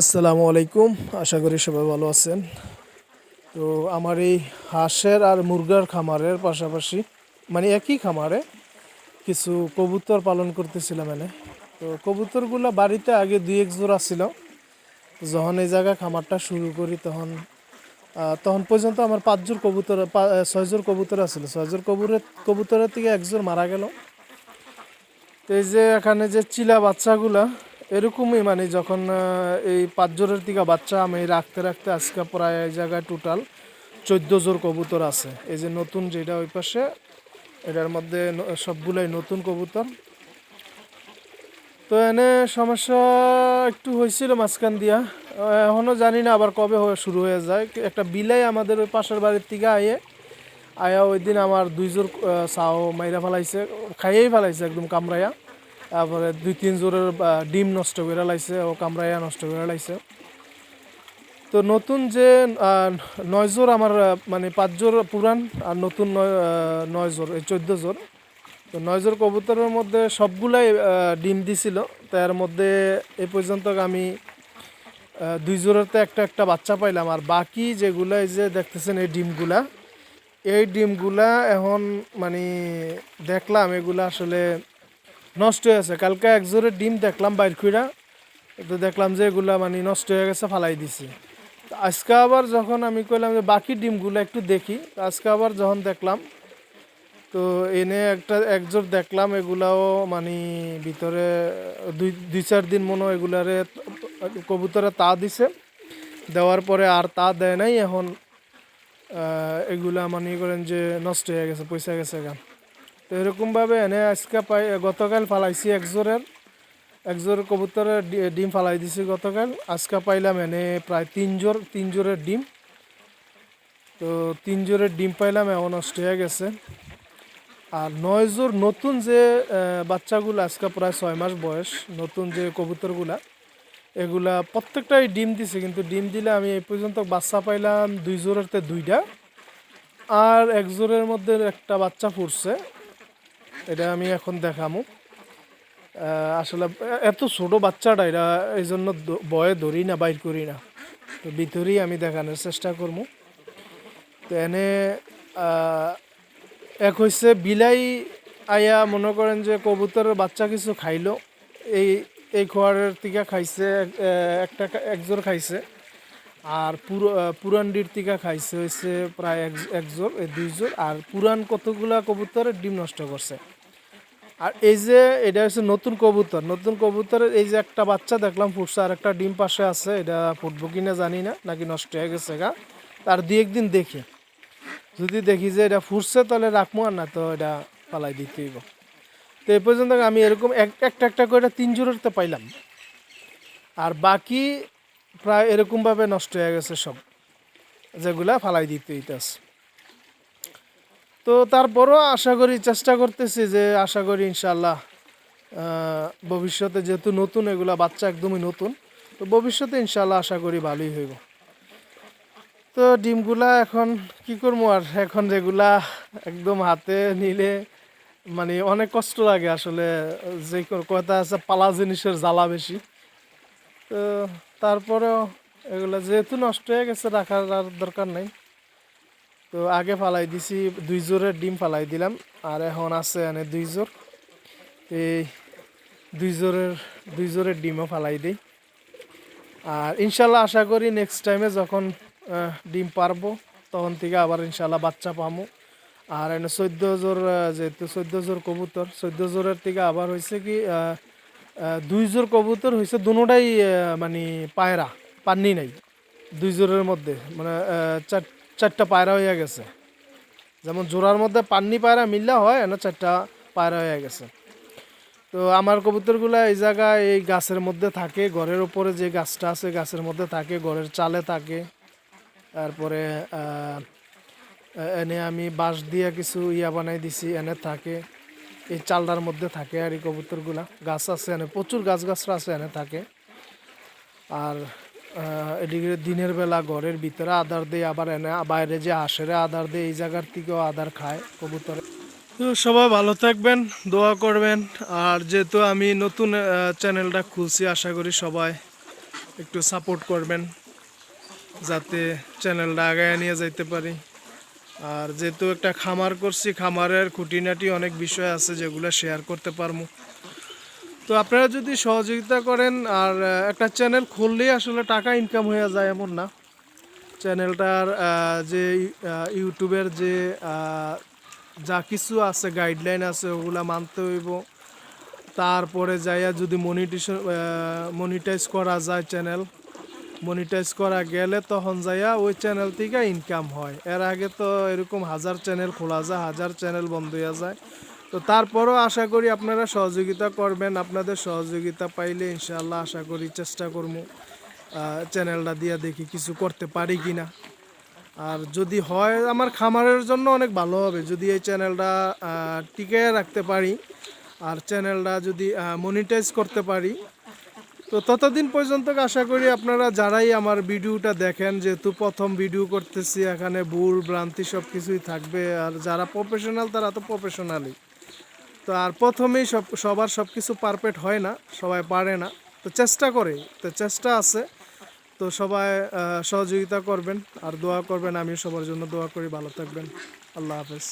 আসসালামু আলাইকুম। আশা করি সবাই ভালো আছেন। তো আমার এই হাঁসের আর মুরগার খামারের পাশাপাশি মানে একই খামারে কিছু কবুতর পালন করতেছিলাম এনে। তো কবুতরগুলো বাড়িতে আগে দুই এক জোড়া ছিল। যখন এই জায়গায় খামারটা শুরু করি তখন তখন পর্যন্ত আমার পাঁচজোর কবুতর ছয়জোর কবুতর আছিল। ছয়জোর কবুতরের কবুতরের থেকে একজোর মারা গেল। তো এই যে এখানে যে চিলা বাচ্চাগুলা এরকমই মানে যখন এই পাঁচ জোরের দিকে বাচ্চা আমি রাখতে রাখতে আজকে প্রায় এই জায়গায় টোটাল চোদ্দ জোর কবুতর আছে। এই যে নতুন যেটা ওই পাশে এটার মধ্যে সবগুলাই নতুন কবুতর। তো এনে সমস্যা একটু হয়েছিল মাঝখান দিয়া। আহ, এখনও জানি না আবার কবে হয়ে শুরু হয়ে যায়। একটা বিলাই আমাদের ওই পাশের বাড়ির থেকে আয়ে আয়া ওই দিন আমার দুই জোর আহ, চাও মাইরা ফেলাইছে খাইয়েই ফেলাইছে একদম কামড়াইয়া তারপরে দুই তিন জোরের ডিম নষ্ট করে লাইছে ও কামড়াইয়া নষ্ট করে লাইছে। তো নতুন যে নয় জোর আমার মানে পাঁচ জোর পুরান আর নতুন নয় নয় জোর, এই চোদ্দ জোর। তো নয় জোর কবুতরের মধ্যে সবগুলাই ডিম দিছিল। তার মধ্যে এ পর্যন্ত আমি দুই জোড়াতে একটা একটা বাচ্চা পাইলাম। আর বাকি যেগুলা এই যে দেখতেছেন এই ডিমগুলা এই ডিমগুলা এখন মানে দেখলাম, এগুলা আসলে নষ্ট হয়ে গেছে কালকে এক জোড়ের ডিম দেখলাম বাইর খুঁড়া তো দেখলাম যে এগুলা মানে নষ্ট হয়ে গেছে, ফালাই দিছি। আজকে আবার যখন আমি কইলাম যে বাকি ডিমগুলো একটু দেখি আজকে আবার যখন দেখলাম, তো এনে একটা একজোর দেখলাম এগুলাও মানে ভিতরে দুই দুই চার দিন মনে এগুলারে কবুতরে তা দিছে। দেওয়ার পরে আর তা দেয় নাই, এখন এগুলা মনে করেন যে নষ্ট হয়ে গেছে পয়সা গেছে গা। তো এরকমভাবে এনে আজকে পাই গতকাল ফালাইছি একজোরের একজোর কবুতরের ডিম ফালাই দিছি গতকাল। আজকে পাইলাম এনে প্রায় তিন জোর তিন জোরের ডিম। তো তিন জোরের ডিম পাইলাম এমন নষ্ট হয়ে গেছে। আর নয় জোর নতুন যে বাচ্চাগুলো, আজকে প্রায় ছয় মাস বয়স, নতুন যে কবুতরগুলা, এগুলা প্রত্যেকটাই ডিম দিছে, কিন্তু ডিম দিলে আমি এই পর্যন্ত বাচ্চা পাইলাম দুই জোরেরতে দুইটা। আর এক জোরের মধ্যে একটা বাচ্চা ফুটছে এটা আমি এখন দেখামু। আসলে এত ছোট বাচ্চাটা এটা এই জন্য বয়ে ধরি না, বাইর করি না। তো ভিতরেই আমি দেখানোর চেষ্টা করব তো এনে এক হচ্ছে বিলাই আয়া, মনে করেন যে কবুতরের বাচ্চা কিছু খাইলো। এই এই খোয়ারের টিকা খাইছে, এক- একটা একজোর খাইছে। আর পুরো পুরানডির থেকে খাইছে হয়েছে প্রায় এক এক জোর এই দুই আর পুরান কতগুলা কবুতরের ডিম নষ্ট করছে? আর এই যে এটা হচ্ছে নতুন কবুতর, নতুন কবুতরের এই যে একটা বাচ্চা দেখলাম ফুটছে আর একটা ডিম পাশে আছে, এটা ফুটবো কিনা জানি না, নাকি নষ্ট হয়ে গেছে গা। তার দু একদিন দেখি, যদি দেখি যে এটা ফুটছে তাহলে রাখব আর না তো এটা পালাই দিতে হইব। তো এই পর্যন্ত আমি এরকম এক- একটা একটা করে তিন জোরেরতে পাইলাম। আর বাকি প্রায় এরকমভাবে নষ্ট হয়ে গেছে সব, যেগুলা ফালাই দিতে হইতেছে। তো তারপরও আশা করি, চেষ্টা করতেছি যে আশা করি ইনশাল্লাহ ভবিষ্যতে যেহেতু নতুন, এগুলা বাচ্চা একদমই নতুন, তো ভবিষ্যতে ইনশাল্লাহ আশা করি ভালোই হইব। তো ডিমগুলা এখন কি করব আর? এখন যেগুলা একদম হাতে নিলে মানে অনেক কষ্ট লাগে আসলে, যে কথা আছে পালা জিনিসের জ্বালা বেশি। তো তারপরেও এগুলা যেহেতু নষ্ট হয়ে গেছে, রাখার আর দরকার নাই। তো আগে ফালাই দিছি, দুই জোরের ডিম ফালাই দিলাম, আর এখন আছে এনে দুই জোর এই দুই জোরের দুই জোরের ডিমও ফালাই দিই। আর ইনশাল্লাহ আশা করি নেক্সট টাইমে যখন ডিম পারব, তখন থেকে আবার ইনশাল্লাহ বাচ্চা পামো। আর এনে চোদ্দ জোর যেহেতু চোদ্দ জোর কবুতর, চোদ্দ জোরের থেকে আবার হয়েছে কি দুই জোর কবুতর হয়েছে দুটাই মানে পায়রা, পাননি নাই। দুই জোরের মধ্যে মানে চার চারটা পায়রা হয়ে গেছে। যেমন জোড়ার মধ্যে পান্নি পায়রা মিললে হয় না চারটা পায়রা হয়ে গেছে। তো আমার কবুতরগুলো এই জায়গায় এই গাছের মধ্যে থাকে, ঘরের উপরে যে গাছটা আছে গাছের মধ্যে থাকে, ঘরের চালে থাকে। তারপরে এনে আমি বাঁশ দিয়ে কিছু ইয়া বানাই দিছি, এনে থাকে। এই চালটার মধ্যে থাকে আর এই কবুতরগুলা। গাছ আছে এনে, প্রচুর গাছ গাছরা আছে এনে থাকে। আর এদিকে দিনের বেলা ঘরের ভিতরে আদার দেয়, আবার এনে বাইরে যে হাঁসেরা আদার দেয়, এই জায়গার থেকেও আদার খায় কবুতর। তো সবাই ভালো থাকবেন, দোয়া করবেন। আর যেহেতু আমি নতুন চ্যানেলটা খুলছি, আশা করি সবাই একটু সাপোর্ট করবেন, যাতে চ্যানেলটা আগায় নিয়ে যাইতে পারি। আর যেহেতু একটা খামার করছি, খামারের খুঁটিনাটি অনেক বিষয় আছে যেগুলো শেয়ার করতে পারব। তো আপনারা যদি সহযোগিতা করেন, আর একটা চ্যানেল খুললেই আসলে টাকা ইনকাম হয়ে যায় এমন না। চ্যানেলটার যে ইউটিউবের যে যা কিছু আছে গাইডলাইন আছে, ওগুলা মানতে হইব। তারপরে যাইয়া যদি মনিটেশন মনিটাইজ করা যায় চ্যানেল মনিটাইজ করা গেলে তখন যাইয়া ওই চ্যানেল থেকে ইনকাম হয়। এর আগে তো এরকম হাজার চ্যানেল খোলা যায়, হাজার চ্যানেল বন্ধ হয়ে যায়। তো তারপরও আশা করি আপনারা সহযোগিতা করবেন। আপনাদের সহযোগিতা পাইলে ইনশাল্লাহ আশা করি চেষ্টা করব চ্যানেলটা দিয়ে দেখি কিছু করতে পারি কি না আর যদি হয় আমার খামারের জন্য অনেক ভালো হবে। যদি এই চ্যানেলটা টিকে রাখতে পারি আর চ্যানেলটা যদি মনিটাইজ করতে পারি, তো ততদিন পর্যন্ত আশা করি আপনারা যারাই আমার ভিডিওটা দেখেন, যেহেতু প্রথম ভিডিও করতেছি, এখানে ভুল, ভ্রান্তি সব কিছুই থাকবে। আর যারা প্রফেশনাল তারা তো প্রফেশনালই তো আর প্রথমেই সব, সবার সব কিছু পারফেক্ট হয় না, সবাই পারে না। তো চেষ্টা করে, তো চেষ্টা আছে। তো সবাই সহযোগিতা করবেন আর দোয়া করবেন। আমি সবার জন্য দোয়া করি। ভালো থাকবেন। আল্লাহ হাফেজ।